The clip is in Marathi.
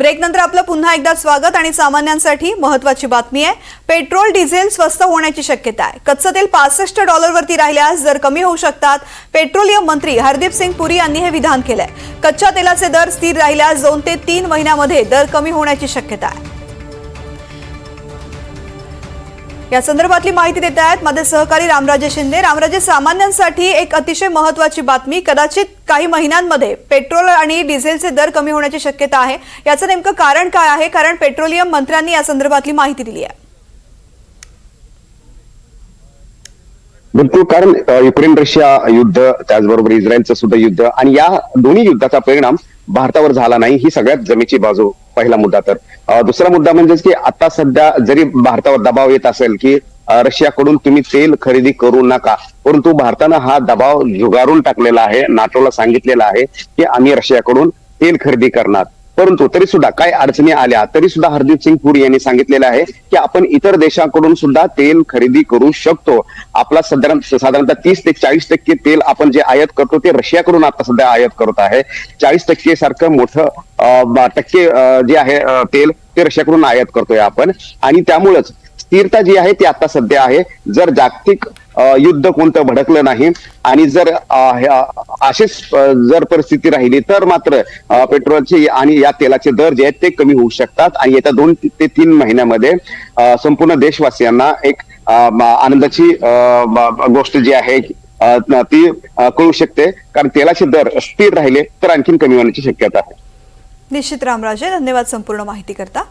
ब्रेक नंतर आपलं पुन्हा एकदा स्वागत आणि सामान्यांसाठी महत्वाची बातमी आहे. पेट्रोल डिझेल स्वस्त होण्याची शक्यता आहे. कच्चं तेल पासष्ट डॉलरवरती राहिल्यास दर कमी होऊ शकतात. पेट्रोलियम मंत्री हरदीप सिंग पुरी यांनी हे विधान केलंय. कच्च्या तेलाचे दर स्थिर राहिल्यास दोन ते तीन महिन्यामध्ये दर कमी होण्याची शक्यता आहे. या संदर्भातली माहिती देत आहेत माझे सहकारी रामराजे शिंदे. रामराजे सामान्यांसाठी एक अतिशय महत्वाची बातमी कदाचित काही महिन्यांमध्ये पेट्रोल आणि डिझेलचे दर कमी होण्याची शक्यता आहे. याचं नेमकं कारण काय आहे? कारण पेट्रोलियम मंत्र्यांनी या संदर्भातली माहिती दिली आहे. बिलकुल कारण युक्रेन रशिया युद्ध त्याचबरोबर इस्रायलचं सुद्धा युद्ध आणि या दोन्ही युद्धाचा परिणाम भारतावर झाला नाही ही सगळ्यात जमेची बाजू पहिला मुद्दा तर. दुसरा मुद्दा म्हणजेच की आता सध्या जरी भारतावर दबाव येत असेल की रशियाकडून तुम्ही तेल खरेदी करू नका परंतु भारतानं हा दबाव झुगारून टाकलेला आहे नाटोला सांगितलेला आहे की आम्ही रशियाकडून तेल खरेदी करणार. परंतु तरी सुद्धा काय अडचणी आल्या. तरी सुद्धा हरदीप सिंग पुरी यांनी सांगितलेलं आहे की आपण इतर देशांकडून सुद्धा तेल खरेदी करू शकतो. आपला साधारण साधारणतः तीस ते चाळीस टक्के तेल आपण जे आयात करतो ते रशियाकडून आता सध्या आयात करत आहे. चाळीस टक्के सारखं मोठं अं, टक्के जे आहे तेल ते रशियाकडून आयात करतोय आपण. आणि त्यामुळेच स्थिरता जी आहे ती आता सध्या आहे. जर जागतिक युद्ध कोणतं भडकलं नाही आणि जर अशीच जर परिस्थिती राहिली तर मात्र पेट्रोलचे आणि या तेलाचे दर जे आहेत ते कमी होऊ शकतात. आणि येत्या दोन ते तीन महिन्यामध्ये संपूर्ण देशवासियांना एक आनंदाची अं, गोष्ट जी आहे ती कळू शकते. कारण तेलाचे दर स्थिर राहिले तर आणखीन कमी होण्याची शक्यता आहे. निश्चित रामराजे धन्यवाद संपूर्ण माहिती करता